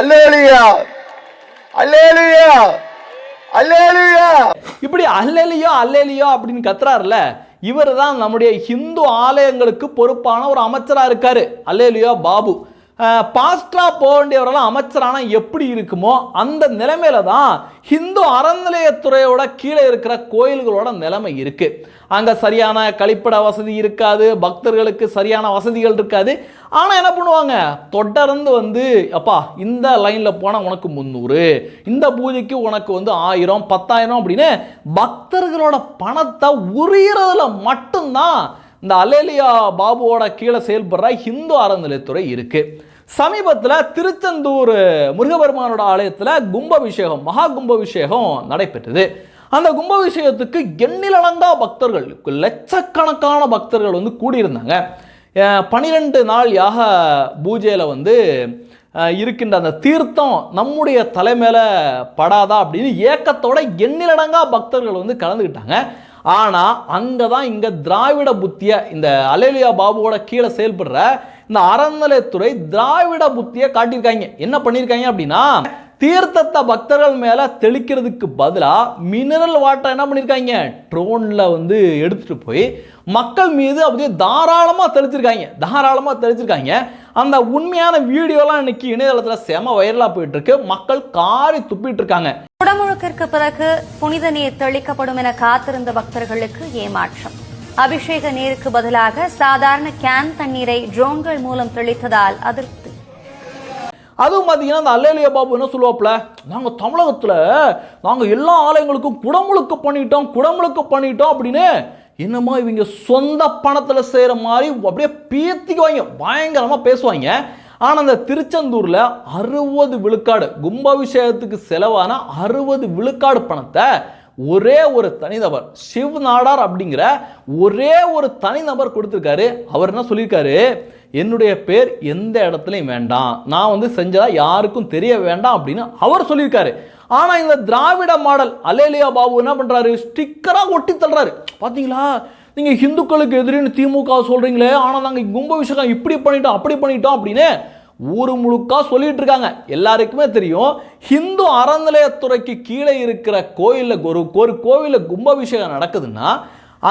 Hallelujah. Hallelujah. Hallelujah. இப்படி அல்லலியோ அல்லேலியோ அப்படின்னு கத்துறாருல இவர் தான் நம்முடைய ஹிந்து ஆலயங்களுக்கு பொறுப்பான ஒரு அமைச்சரா இருக்காரு. அல்லேலியோ பாபு. அஹ், போக வேண்டியவரெல்லாம் அமைச்சரானா எப்படி இருக்குமோ அந்த நிலைமையில தான் ஹிந்து அறநிலையத்துறையோட கீழே இருக்கிற கோயில்களோட நிலைமை இருக்கு. அங்கே சரியான கழிப்பிட வசதி இருக்காது பக்தர்களுக்கு சரியான வசதிகள் இருக்காது. ஆனால் என்ன பண்ணுவாங்க? தொடர்ந்து வந்து அப்பா இந்த லைனில் போனால் உனக்கு முந்நூறு இந்த பூஜைக்கு உனக்கு வந்து ஆயிரம் பத்தாயிரம் அப்படின்னு பக்தர்களோட பணத்தை உரியறதுல மட்டும்தான் இந்த அலேலியா பாபுவோட கீழே செயல்படுற ஹிந்து அறநிலையத்துறை இருக்குது சமீபத்தில் திருச்செந்தூர் முருகபெருமானோட ஆலயத்தில் கும்பாபிஷேகம் மகா கும்பாபிஷேகம் நடைபெற்றது. அந்த கும்பாபிஷேகத்துக்கு எண்ணிலடங்கா பக்தர்கள் லட்சக்கணக்கான பக்தர்கள் வந்து கூடியிருந்தாங்க. பனிரெண்டு நாள் யாக பூஜையில் வந்து இருக்கின்ற அந்த தீர்த்தம் நம்முடைய தலைமையில் படாதா அப்படின்னு ஏக்கத்தோட எண்ணிலடங்கா பக்தர்கள் வந்து கலந்துக்கிட்டாங்க. ஆனால் அங்கே தான் இங்கே திராவிட புத்திய இந்த அலேலியா பாபுவோட கீழே செயல்படுற இந்த அறநிலையத்துறை திராவிட புத்தியை காட்டியிருக்காங்க. என்ன பண்ணியிருக்காங்க அப்படின்னா தீர்த்தத்தை பக்தர்கள் மேலே தெளிக்கிறதுக்கு பதிலாக மினரல் வாட்டர் என்ன பண்ணியிருக்காங்க? ட்ரோனில் வந்து எடுத்துகிட்டு போய் மக்கள் மீது அப்படியே தாராளமாக தெளிச்சிருக்காங்க. தாராளமாக தெளிச்சிருக்காங்க. அந்த உண்மையான வீடியோலாம் இன்னைக்கு இணையதளத்தில் செம வைரலாக போயிட்டு இருக்கு மக்கள் காரி துப்பிட்டு இருக்காங்க. குடமுழுக்கிற்கு பிறகு புனித நீர் தெளிக்கப்படும் என காத்திருந்த பக்தர்களுக்கு ஏமாற்றம். அபிஷேக நீருக்கு பதிலாக சாதாரண கேன் தண்ணீரை ட்ரோன்கள் மூலம் தெளித்ததால் அதிருப்தி. அதுவும் பார்த்தீங்கன்னா அந்த அல்லேலிய பாபு என்ன சொல்லுவாப்புல? நாங்கள் தமிழகத்தில் நாங்கள் எல்லா ஆலயங்களுக்கும் குடமுழுக்கு பண்ணிட்டோம் குடமுழுக்கு பண்ணிட்டோம் அப்படின்னு என்னமோ இவங்க சொந்த பணத்தில் செய்கிற மாதிரி அப்படியே பீத்திக்குவாங்க. பயங்கரமாக பேசுவாங்க. ஆனால் அந்த திருச்செந்தூரில் அறுபது விழுக்காடு கும்பாபிஷேகத்துக்கு செலவான அறுபது விழுக்காடு பணத்தை ஒரே ஒரு தனிநபர் சிவ் நாடார் அப்படிங்கிற ஒரே ஒரு தனிநபர் கொடுத்துருக்காரு. அவர் என்ன சொல்லியிருக்காரு? என்னுடைய பேர் எந்த இடத்துலையும் வேண்டாம். நான் வந்து செஞ்சதா யாருக்கும் தெரிய வேண்டாம் அப்படின்னு அவர் சொல்லியிருக்காரு. ஆனால் இந்த திராவிட மாடல் அலேலியா பாபு என்ன பண்ணுறாரு ஸ்டிக்கராக ஒட்டி தள்ளுறாரு. பார்த்தீங்களா நீங்கள் ஹிந்துக்களுக்கு எதிரின்னு திமுக சொல்கிறீங்களே ஆனால் நாங்கள் கும்பாபிஷேகம் இப்படி பண்ணிட்டோம் அப்படி பண்ணிட்டோம் அப்படின்னு ஊர் முழுக்கா சொல்லிட்டு இருக்காங்க எல்லாருக்குமே தெரியும். ஹிந்து அறநிலையத்துறைக்கு கீழே இருக்கிற கோயிலில் ஒரு ஒரு கோவிலில் கும்பாபிஷேகம் நடக்குதுன்னா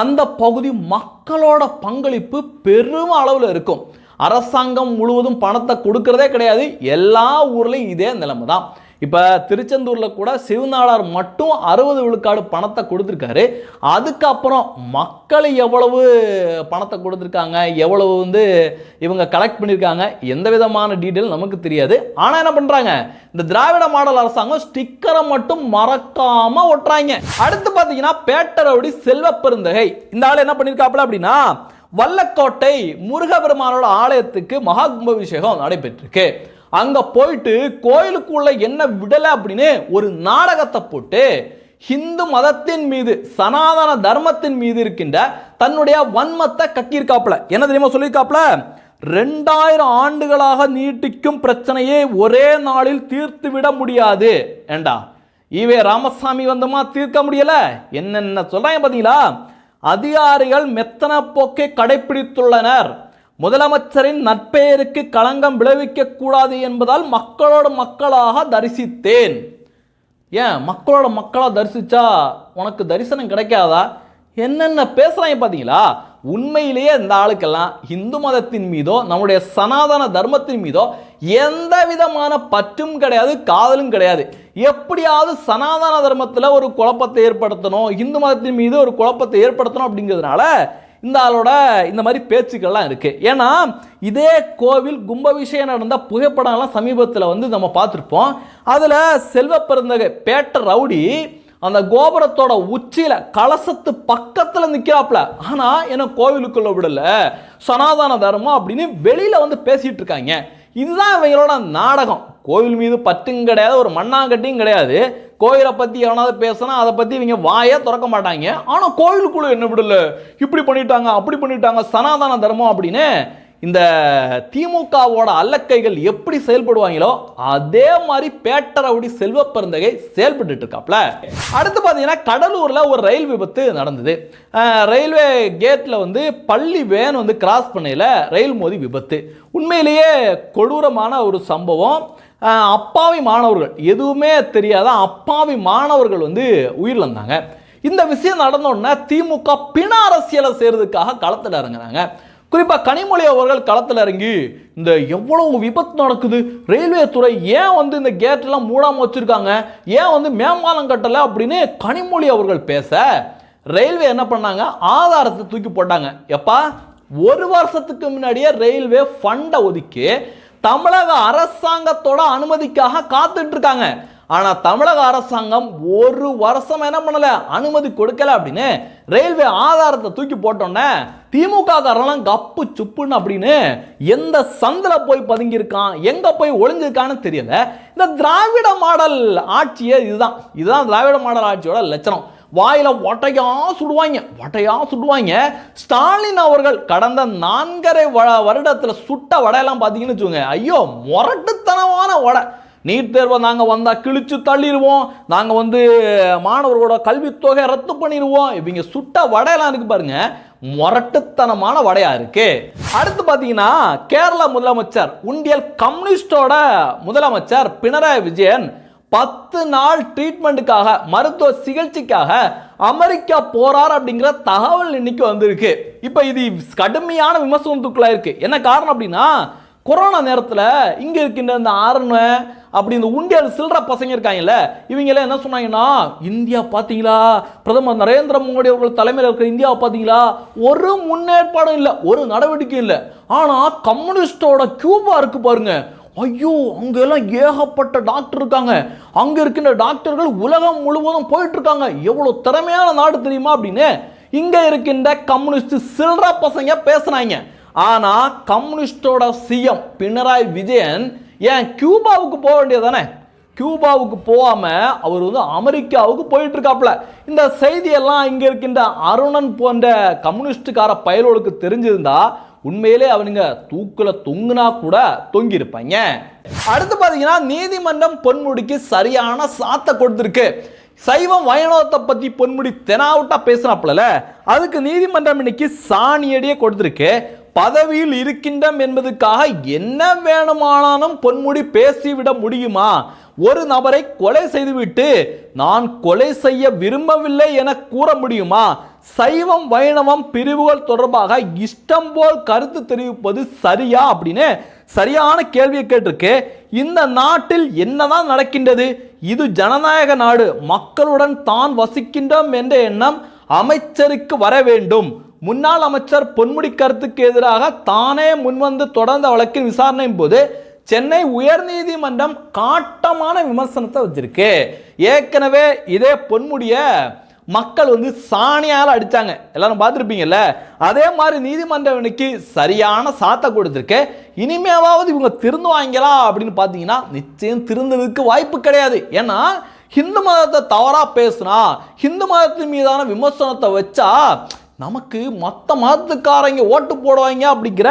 அந்த பகுதி மக்களோட பங்களிப்பு பெரும் அளவில் இருக்கும். அரசாங்கம் முழுவதும் பணத்தை கொடுக்கறதே கிடையாது. எல்லா ஊர்லேயும் இதே நிலைமை தான் இப்போ திருச்செந்தூரில் கூட சிவநாடார் மட்டும் அறுபது விழுக்காடு பணத்தை கொடுத்துருக்காரு. அதுக்கப்புறம் மக்கள் எவ்வளவு பணத்தை கொடுத்துருக்காங்க? எவ்வளவு வந்து இவங்க கலெக்ட் பண்ணியிருக்காங்க? எந்த விதமான டீட்டெயில் நமக்கு தெரியாது. ஆனால் என்ன பண்ணுறாங்க இந்த திராவிட மாடல் அரசாங்கம் ஸ்டிக்கரை மட்டும் மறக்காமல் ஒட்டுறாங்க. அடுத்து பார்த்தீங்கன்னா பேட்டரவுடி செல்வ பெருந்தகை. இந்த ஆள் என்ன பண்ணியிருக்காப்புல அப்படின்னா வல்லக்கோட்டை முருகபெருமானோட ஆலயத்துக்கு மகா கும்பாபிஷேகம் நடைபெற்றிருக்கு. அங்கே போயிட்டு கோயிலுக்குள்ள என்ன விடலை அப்படின்னு ஒரு நாடகத்தை போட்டு ஹிந்து மதத்தின் மீது சனாதன தர்மத்தின் மீது இருக்கின்ற தன்னுடைய வன்மத்தை கட்டியிருக்காப்புல. என்ன தெரியுமா சொல்லியிருக்காப்புல? ரெண்டாயிரம் ஆண்டுகளாக நீட்டிக்கும் பிரச்சனையை ஒரே நாளில் தீர்த்து விட முடியாது. ஏண்டா? ஈவே ராமசாமி வந்தமா தீர்க்க முடியல? என்னென்ன சொல்றாங்க பார்த்தீங்களா அதிகாரிகள் மெத்தன போக்கை கடைபிடித்துள்ளனர் முதலமைச்சரின் நற்பெயருக்கு களங்கம் விளைவிக்க கூடாது என்பதால் மக்களோட மக்களாக தரிசித்தேன். ஏன்? மக்களோட மக்களாக தரிசிச்சா உனக்கு தரிசனம் கிடைக்காதா? என்னென்ன பேசுகிறாங்க பார்த்தீங்களா உண்மையிலேயே இந்த ஆளுக்கெல்லாம் இந்து மதத்தின் மீதோ நம்முடைய சனாதன தர்மத்தின் மீதோ எந்த விதமான பற்றும் கிடையாது காதலும் கிடையாது. எப்படியாவது சனாதன தர்மத்தில் ஒரு குழப்பத்தை ஏற்படுத்தணும் இந்து மதத்தின் மீது ஒரு குழப்பத்தை ஏற்படுத்தணும் அப்படிங்கிறதுனால இந்த ஆளோட இந்த மாதிரி பேச்சுக்கள்லாம் இருக்குது ஏன்னா இதே கோவில் கும்பாபிஷேகம் நடந்த புகைப்படம்லாம் சமீபத்தில் வந்து நம்ம பார்த்துருப்போம். அதில் செல்வ பெருந்தகை பேட்ட ரவுடி அந்த கோபுரத்தோட உச்சியில் கலசத்து பக்கத்தில் நிக்கிறாப்ல. ஆனால் என்ன கோவிலுக்குள்ளே விடல. சனாதன தர்மம் அப்படின்னு வெளியில் வந்து பேசிகிட்டு இருக்காங்க. இதுதான் இவங்களோட நாடகம். கோவில் மீது பற்றும் கிடையாது ஒரு மண்ணாங்கட்டியும் கிடையாது. கோயிலை பற்றி எவனாவது பேசினா அதை பற்றி இவங்க வாயே திறக்க மாட்டாங்க. ஆனால் கோயிலுக்குள்ளே என்ன விடல? இப்படி பண்ணிட்டாங்க அப்படி பண்ணிட்டாங்க சனாதன தர்மம் அப்படின்னு இந்த திமுகவோட அல்லக்கைகள் எப்படி செயல்படுவாங்களோ அதே மாதிரி பேட்டரவுடி செல்வ பெருந்தகை செயல்பட்டு இருக்காப்ல. அடுத்து பார்த்தீங்கன்னா கடலூரில் ஒரு ரயில் விபத்து நடந்தது. ரயில்வே கேட்டில் வந்து பள்ளி வேன் வந்து கிராஸ் பண்ணையில் ரயில் மோதி விபத்து. உண்மையிலேயே கொடூரமான ஒரு சம்பவம். அப்பாவி மாணவர்கள். எதுவுமே தெரியாத அப்பாவி மாணவர்கள் வந்து உயிரிழந்தாங்க. இந்த விஷயம் நடந்தோடனே திமுக பிண அரசியலை செய்யறதுக்காக களத்தில் இறங்குறாங்க. குறிப்பாக கனிமொழி அவர்கள் களத்தில் இறங்கி இந்த எவ்வளவு விபத்து நடக்குது? ரயில்வே துறை ஏன் வந்து இந்த கேட்டெல்லாம் மூடாமல் வச்சுருக்காங்க? ஏன் வந்து மேம்பாலம் கட்டலை அப்படின்னு கனிமொழி அவர்கள் பேச ரயில்வே என்ன பண்ணாங்க? ஆதாரத்தை தூக்கி போட்டாங்க. எப்பா ஒரு வருஷத்துக்கு முன்னாடியே ரயில்வே ஃபண்டை ஒதுக்கி தமிழக அரசாங்கத்தோட அனுமதிக்காக காத்துட்டு இருக்காங்க ஆனால் தமிழக அரசாங்கம் ஒரு வருஷம் என்ன பண்ணல? அனுமதி கொடுக்கல அப்படின்னு ரயில்வே ஆதாரத்தை தூக்கி போட்டோன்னே திமுக காரெல்லாம் கப்பு சுப்புன்னு அப்படின்னு எந்த சந்தில் போய் பதுங்கியிருக்கான்? எங்கே போய் ஒளிஞ்சிருக்கான்னு தெரியல. இந்த திராவிட மாடல் ஆட்சியே இதுதான். இதுதான் திராவிட மாடல் ஆட்சியோட லட்சணம். வாயில ஒட்டையா சுடுவாங்க ஒட்டையா சுடுவாங்க. ஸ்டாலின் அவர்கள் கடந்த நான்கரை வ- வருடத்துல சுட்ட வடையெல்லாம் பார்த்தீங்கன்னு வச்சுக்கோங்க. ஐயோ முரட்டுத்தனமான வடை. நீட் தேர்வை நாங்கள் வந்தால் கிழிச்சு தள்ளிடுவோம். நாங்கள் வந்து மாணவர்களோட கல்வித்தொகை ரத்து பண்ணிடுவோம். இவங்க சுட்ட வடையெல்லாம் இருக்கு பாருங்க. முரட்டுத்தனமான வடையா இருக்கு. அடுத்து பார்த்தீங்கன்னா கேரள முதலமைச்சர் உண்டியல் கம்யூனிஸ்டோட முதலமைச்சர் பினராயி விஜயன் பத்து நாள் ட்ரீட்மெண்ட்டுக்காக மருத்துவ சிகிச்சைக்காக அமெரிக்கா போறார் அப்படிங்கிற தகவல் இன்னைக்கு வந்திருக்கு. இப்போ இது கடுமையான விமர்சனத்துக்குள்ள இருக்கு. என்ன காரணம் அப்படின்னா கொரோனா நேரத்தில் இங்கே இருக்கின்ற இந்த ஆரண அப்படி இந்த உண்டியல் சில்லற பசங்க இருக்காங்கல்ல இவங்கெல்லாம் என்ன சொன்னாங்கன்னா இந்தியா பார்த்தீங்களா பிரதமர் நரேந்திர மோடி அவர்கள் தலைமையில் இருக்கிற இந்தியாவை பார்த்தீங்களா ஒரு முன்னேற்பாடும் இல்லை ஒரு நடவடிக்கையும் இல்லை. ஆனால் கம்யூனிஸ்டோட கியூபா இருக்கு பாருங்க ஐயோ அங்கெல்லாம் ஏகப்பட்ட டாக்டர் இருக்காங்க. அங்கே இருக்கின்ற டாக்டர்கள் உலகம் முழுவதும் போயிட்டுருக்காங்க. எவ்வளோ திறமையான நாடு தெரியுமா அப்படின்னு? இங்கே இருக்கின்ற கம்யூனிஸ்ட் சில்ற பசங்க பேசுனாங்க. ஆனால் கம்யூனிஸ்டோட சிஎம் பினராயி விஜயன் ஏன் கியூபாவுக்கு போக வேண்டியது தானே கியூபாவுக்கு போகாமல் அவர் வந்து அமெரிக்காவுக்கு போயிட்டுருக்காப்புல. இந்த செய்தியெல்லாம் இங்கே இருக்கின்ற அருணன் போன்ற கம்யூனிஸ்டுக்கார பயலோளுக்கு தெரிஞ்சிருந்தா உண்மையிலே அவனுங்க தூக்கில் தொங்குனா கூட தொங்கியிருப்பாங்க. அடுத்து பார்த்தீங்கன்னா நீதிமன்றம் பொன்முடிக்கு சரியான சாத்தை கொடுத்துருக்கு. சைவம் வைணவத்தை பத்தி பொன்முடி தெனாவுட்டா பேசினாப்புல அதுக்கு நீதிமன்றம் இன்னைக்கு சாணியடியே கொடுத்துருக்கு. பதவியில் இருக்கின்றம் என்பதுக்காக என்ன வேணுமானாலும் பொன்முடி பேசிவிட முடியுமா? ஒரு நபரை கொலை செய்துவிட்டு நான் கொலை செய்ய விரும்பவில்லை என கூற முடியுமா? சைவம் வைணவம் பிரிவுகள் தொடர்பாக இஷ்டம் போல் கருத்து தெரிவிப்பது சரியா அப்படின்னு சரியான கேள்வியை கேட்டிருக்கு. இந்த நாட்டில் என்னதான் நடக்கின்றது? இது ஜனநாயக நாடு. மக்களுடன் தான் வசிக்கின்றோம் என்ற எண்ணம் அமைச்சருக்கு வர வேண்டும். முன்னாள் அமைச்சர் பொன்முடி கருத்துக்கு எதிராக தானே முன்வந்து தொடர்ந்த வழக்கின் விசாரணையின் போது சென்னை உயர்நீதிமன்றம் காட்டமான விமர்சனத்தை வச்சிருக்கு. ஏற்கனவே இதே பொன்முடிய மக்கள் வந்து சாணியால் அடித்தாங்க எல்லாரும் பார்த்துருப்பீங்கல்ல? அதே மாதிரி நீதிமன்றவனுக்கு சரியான சாத்தை கொடுத்துருக்கு. இனிமேவாவது இவங்க திருந்துவாங்களா அப்படின்னு பார்த்தீங்கன்னா நிச்சயம் திருந்ததுக்கு வாய்ப்பு கிடையாது. ஏன்னா ஹிந்து மதத்தை தவறாக பேசுனா ஹிந்து மதத்தின் மீதான விமர்சனத்தை வச்சா நமக்கு மற்ற மதத்துக்காரங்க ஓட்டு போடுவாங்க அப்படிங்கிற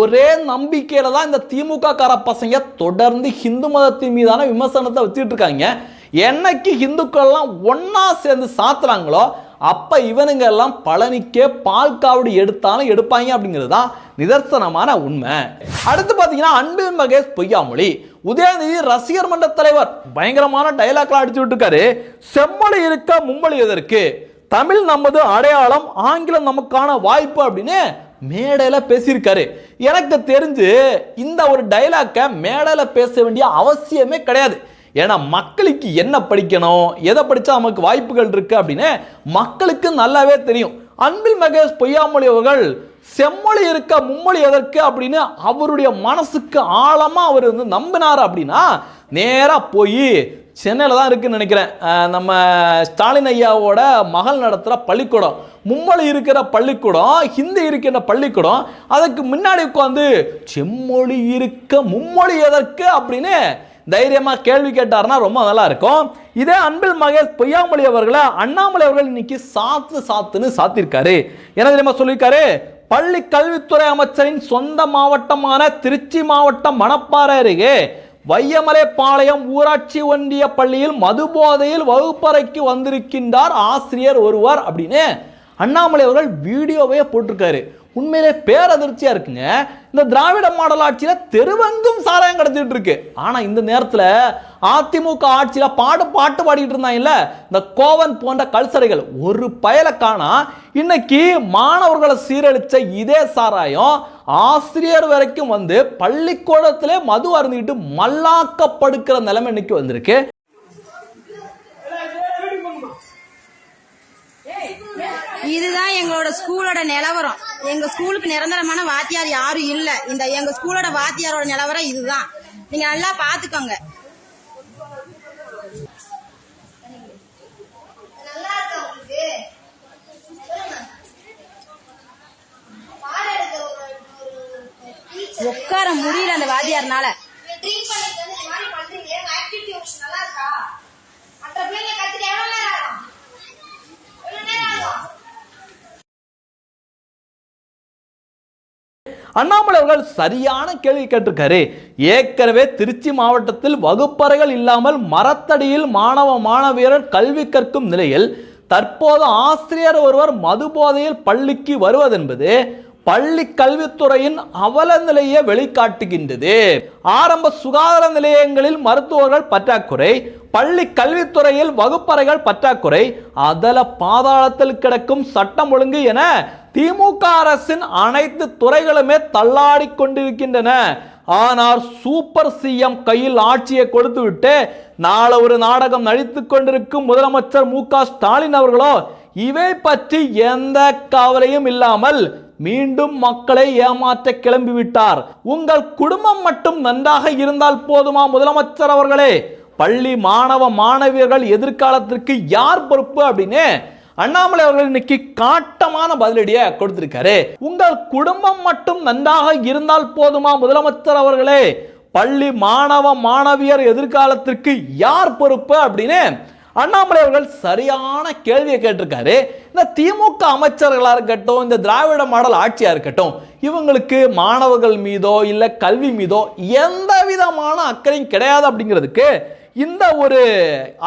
ஒரே நம்பிக்கையில தான் இந்த திமுக கார பசங்க தொடர்ந்து ஹிந்து மதத்தின் மீதான விமர்சனத்தை வச்சுட்டு இருக்காங்க. என்னைக்கு இந்துக்கள்லாம் ஒன்றா சேர்ந்து சாத்துறாங்களோ அப்போ இவனுங்க எல்லாம் பழனிக்கே பால் காவடி எடுத்தாலும் எடுப்பாங்க அப்படிங்கிறது தான் நிதர்சனமான உண்மை. அடுத்து பார்த்தீங்கன்னா அன்பு மகேஷ் பொய்யாமொழி. உதயநிதி ரசிகர் மன்ற தலைவர். பயங்கரமான டைலாக்லாம் அடிச்சு விட்டுருக்காரு. செம்மொழி இருக்க மும்மொழி எதற்கு? தமிழ் நமது அடையாளம் ஆங்கிலம் நமக்கான வாய்ப்பு அப்படின்னு மேடையில் பேசியிருக்காரு. எனக்கு தெரிஞ்சு இந்த ஒரு டைலாக்கை மேடையில் பேச வேண்டிய அவசியமே கிடையாது. ஏன்னா மக்களுக்கு என்ன படிக்கணும்? எதை படித்தா நமக்கு வாய்ப்புகள் இருக்கு அப்படின்னு மக்களுக்கு நல்லாவே தெரியும். அன்பில் மகேஷ் பொய்யாமொழி அவர்கள் செம்மொழி இருக்க மும்மொழி எதற்கு? அப்படின்னு அவருடைய மனசுக்கு ஆழமாக அவர் வந்து நம்பினார் அப்படின்னா நேராக போய் சென்னையில் தான் இருக்குன்னு நினைக்கிறேன். நம்ம ஸ்டாலின் ஐயாவோட மகள் நடத்துகிற பள்ளிக்கூடம் மும்மொழி இருக்கிற பள்ளிக்கூடம் ஹிந்தி இருக்கின்ற பள்ளிக்கூடம் அதுக்கு முன்னாடி உட்காந்து செம்மொழி இருக்க மும்மொழி எதற்கு? அப்படின்னு தைரியமாக கேள்வி கேட்டாருன்னா ரொம்ப நல்லா இருக்கும் இதே அன்பில் மகேஷ் பொய்யாமொழி அவர்களை அண்ணாமலை அவர்கள் இன்னைக்கு சாத்து சாத்துன்னு சாத்திருக்காரு. என்ன தெரியுமா சொல்லியிருக்காரு? பள்ளி கல்வித்துறை அமைச்சரின் சொந்த மாவட்டமான திருச்சி மாவட்டம் மணப்பாறை அருகே வையமலை பாளையம் ஊராட்சி ஒன்றிய பள்ளியில் மதுபோதையில் வகுப்பறைக்கு வந்திருக்கின்றார் ஆசிரியர் ஒருவர் அப்படின்னு அண்ணாமலை அவர்கள் வீடியோவே போட்டிருக்காரு. உண்மையிலே பேரதிர்ச்சியா இருக்குங்க. இந்த திராவிட மாடல் ஆட்சியில தெருவெங்கும் சாராயம் கடத்திட்டு இருக்கு. ஆனா இந்த நேரத்துல அதிமுக ஆட்சியில பாடு பாட்டு பாடிட்டு இருந்தாங்கல்ல இந்த கோவன் போன்ற கல்சரைகள் ஒரு பயலை காணா இன்னைக்கு மாணவர்களை சீரழிச்ச இதே சாராயம் ஆசிரியர் வரைக்கும் வந்து பள்ளிக்கூடத்திலே மது அருந்திட்டு மல்லாக்கப்படுக்கிற நிலைமை இன்னைக்கு வந்திருக்கு. இதுதான் எங்களோட ஸ்கூலோட நிலவரம் எங்க ஸ்கூலுக்கு நிரந்தரமான வாத்தியார் யாரும் இல்ல இந்த எங்க ஸ்கூலோட வாத்தியாரோட நிலவரம் இதுதான் நீங்க நல்லா பாத்துக்கோங்க உட்கார முடியல அந்த வாத்தியார்னால ட்ரீட் பண்ணிட்டு வந்து இந்த மாதிரி பண்றீங்களே உங்க ஆக்டிவிட்டி ஆப்ஷன் நல்லா இருக்கா மற்ற பிள்ளைங்க கத்துட்டு எவ்வளவு நேரம் ஆகும் எவ்வளவு நேரம் ஆகும் அண்ணாமலை அவர்கள் சரியான கேள்வி கேட்டிருக்காரு. ஏற்கனவே திருச்சி மாவட்டத்தில் வகுப்பறைகள் இல்லாமல் மரத்தடியில் மாணவ மாணவியர் கல்வி கற்கும் நிலையில் தற்போது ஆசிரியர் ஒருவர் மது போதையில் பள்ளிக்கு வருவதென்பது பள்ளி கல்வித்துறையின் அவல நிலையை வெளிக்காட்டுகின்றது. ஆரம்ப சுகாதார நிலையங்களில் மருத்துவர்கள் பற்றாக்குறை பள்ளி கல்வித்துறையில் வகுப்பறைகள் பற்றாக்குறை அதல பாதாளத்தில் கிடக்கும் சட்டம் ஒழுங்கு என திமுக அரசின் அனைத்து துறைகளுமே தள்ளாடி கொண்டிருக்கின்றன. ஆனால் சூப்பர் சிஎம் கையில் ஆட்சியை கொடுத்துவிட்டு நாளை ஒரு நாடகம் நடித்து கொண்டிருக்கும் முதலமைச்சர் மு ஸ்டாலின் அவர்களோ இவை பற்றி எந்த கவலையும் இல்லாமல் மீண்டும் மக்களை ஏமாற்ற கிளம்பிவிட்டார். உங்கள் குடும்பம் மட்டும் நன்றாக இருந்தால் போதுமா முதலமைச்சர் அவர்களே? பள்ளி மாணவ மாணவியர்கள் எதிர்காலத்திற்கு யார் பொறுப்பு அப்படின்னு அண்ணாமலை அவர்கள் இன்னைக்கு காட்டமான பதிலடியை கொடுத்திருக்காரு. உங்கள் குடும்பம் மட்டும் நன்றாக இருந்தால் போதுமா முதலமைச்சர் அவர்களே? பள்ளி மாணவ மாணவியர் எதிர்காலத்திற்கு யார் பொறுப்பு அப்படின்னு அண்ணாமலை அவர்கள் சரியான கேள்வியை கேட்டிருக்காரு. இந்த திமுக அமைச்சர்களாக இருக்கட்டும் இந்த திராவிட மாடல் ஆட்சியாக இருக்கட்டும் இவங்களுக்கு மாணவர்கள் மீதோ இல்லை கல்வி மீதோ எந்த விதமான அக்கறையும் கிடையாது அப்படிங்கிறதுக்கு இந்த ஒரு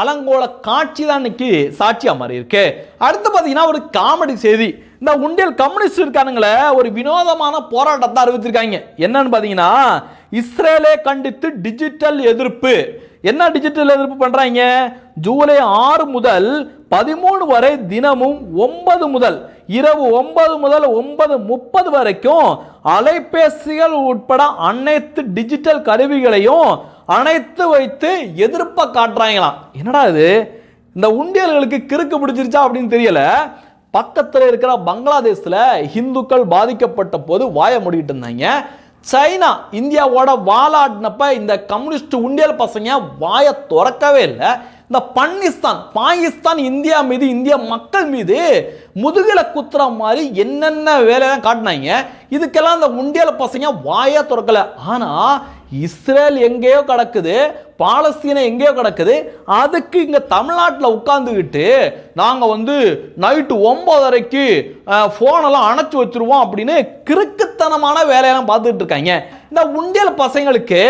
அலங்கோல காட்சி தான் இன்னைக்கு சாட்சியா மாறி இருக்கு. அடுத்து பார்த்தீங்கன்னா ஒரு காமெடி செய்தி. இந்த உண்டியல் கம்யூனிஸ்ட் இருக்கானுங்களே ஒரு வினோதமான போராட்டத்தை அறிவித்திருக்காங்க என்னன்னு பார்த்தீங்கன்னா இஸ்ரேலை கண்டித்து டிஜிட்டல் எதிர்ப்பு. என்ன டிஜிட்டல் எதிர்ப்பு பண்ணுறாங்க ஜூலை ஆறு முதல் பதிமூணு வரை தினமும் ஒன்பது முதல் இரவு ஒன்பது முதல் ஒன்பது முப்பது வரைக்கும் அலைபேசிகள் உட்பட அனைத்து டிஜிட்டல் கருவிகளையும் அணைத்து வைத்து எதிர்ப்பை காட்டுறாங்களாம். என்னடா இது? இந்த உண்டியல்களுக்கு கிறுக்கு பிடிச்சிருச்சா அப்படின்னு தெரியல. பக்கத்தில் இருக்கிற பங்களாதேஷில் இந்துக்கள் பாதிக்கப்பட்ட போது வாய மூடிட்டு இருந்தாங்க. சைனா இந்தியாவோட வாலாடினப்ப இந்த கம்யூனிஸ்ட் உண்டியல் பசங்க வாயை திறக்கவே இல்லை. இந்த பன்னிஸ்தான் பாகிஸ்தான் இந்தியா மீது இந்திய மக்கள் மீது முதுகில குத்துற மாதிரி என்னென்ன வேலையெல்லாம் காட்டினாங்க. இதுக்கெல்லாம் இந்த உண்டியல் பசங்க வாயே திறக்கல. ஆனா இஸ்ரேல் எங்கேயோ கிடக்குது பாலஸ்தீனம் எங்கேயோ கிடக்குது அதுக்கு இங்கே தமிழ்நாட்டில் உட்காந்துக்கிட்டு நாங்கள் வந்து நைட்டு ஒம்பதரைக்கு ஃபோனெல்லாம் அணைச்சி வச்சிருவோம் அப்படின்னு கிறுக்குத்தனமான வேலையெல்லாம் பார்த்துட்டு இருக்காங்க. இந்த உண்டியல் பசங்களுக்கு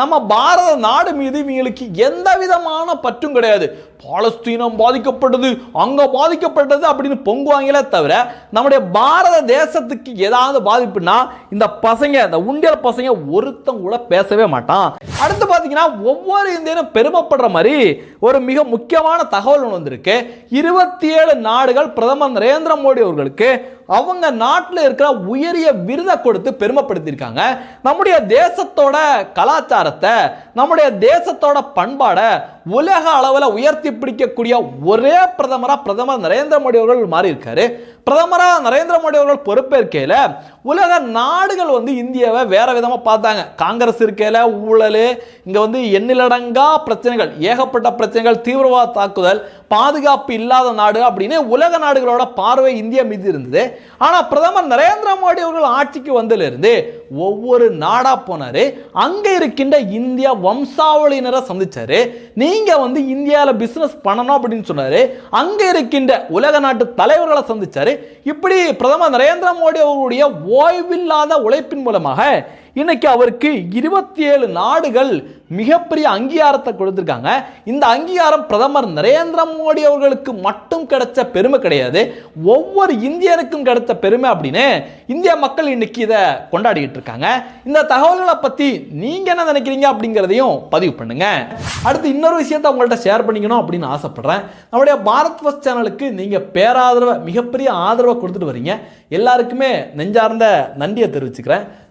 நம்ம பாரத நாடு மீது இவங்களுக்கு எந்த விதமான பற்றும் கிடையாது. பாலஸ்தீனம் பாதிக்கப்பட்டது அங்கே பாதிக்கப்பட்டது அப்படின்னு பொங்குவாங்களே தவிர நம்முடைய பாரத தேசத்துக்கு ஏதாவது பாதிப்புனா இந்த பசங்க இந்த உண்டியல் பசங்க ஒருத்தம் கூட பேசவே மாட்டான். அடுத்து பார்த்தீங்கன்னா ஒவ்வொரு இந்தியனும் பெருமைப்படுற மாதிரி ஒரு மிக முக்கியமான தகவல் ஒன்று வந்திருக்கு. இருபத்தி ஏழு நாடுகள் பிரதமர் நரேந்திர மோடி அவர்களுக்கு அவங்க நாட்டில் இருக்கிற உயரிய விருதை கொடுத்து பெருமைப்படுத்தியிருக்காங்க. நம்முடைய தேசத்தோட கலாச்சாரத்தை நம்முடைய தேசத்தோட பண்பாடை உலக அளவில் உயர்த்தி பிடிக்கக்கூடிய ஒரே பிரதமராக பிரதமர் நரேந்திர மோடி அவர்கள் மாறி இருக்காரு பிரதமராக நரேந்திர மோடி அவர்கள் பொறுப்பேற்கையில் உலக நாடுகள் வந்து இந்தியாவை வேற விதமாக பார்த்தாங்க. காங்கிரஸ் இருக்கையில் ஊழல் இங்கே வந்து எண்ணிலடங்கா பிரச்சனைகள் ஏகப்பட்ட பிரச்சனைகள் தீவிரவாத தாக்குதல் பாதுகாப்பு இல்லாத நாடு அப்படின்னு உலக நாடுகளோட பார்வை இந்தியா மீது இருந்தது. ஆனால் பிரதமர் நரேந்திர மோடி அவர்கள் ஆட்சிக்கு வந்ததிலிருந்து ஒவ்வொரு நாடாக போனார். அங்கே இருக்கின்ற இந்தியா வம்சாவளியினரை சந்தித்தார் நீங்கள் வந்து இந்தியாவில் பிஸ்னஸ் பண்ணணும் அப்படின்னு சொன்னார். அங்கே இருக்கின்ற உலக நாட்டு தலைவர்களை சந்தித்தார் இப்படி பிரதமர் நரேந்திர மோடி அவர்களுடைய ஓய்வில்லாத உழைப்பின் மூலமாக இன்னைக்கு அவருக்கு இருபத்தி ஏழு நாடுகள் மிகப்பெரிய அங்கீகாரத்தை கொடுத்துருக்காங்க. இந்த அங்கீகாரம் பிரதமர் நரேந்திர மோடி அவர்களுக்கு மட்டும் கிடைச்ச பெருமை கிடையாது. ஒவ்வொரு இந்தியருக்கும் கிடைத்த பெருமை அப்படின்னு இந்திய மக்கள் இன்னைக்கு இதை கொண்டாடிக்கிட்டு இருக்காங்க. இந்த தகவல்களை பற்றி நீங்கள் என்ன நினைக்கிறீங்க அப்படிங்கிறதையும் பதிவு பண்ணுங்க. அடுத்து இன்னொரு விஷயத்தை உங்கள்கிட்ட ஷேர் பண்ணிக்கணும் அப்படின்னு ஆசைப்படுறேன். நம்முடைய பாரத் ஃபஸ்ட் சேனலுக்கு நீங்கள் பேராதரவை மிகப்பெரிய ஆதரவை கொடுத்துட்டு வரீங்க. எல்லாருக்குமே நெஞ்சார்ந்த நன்றியை தெரிவிச்சுக்கிறேன்.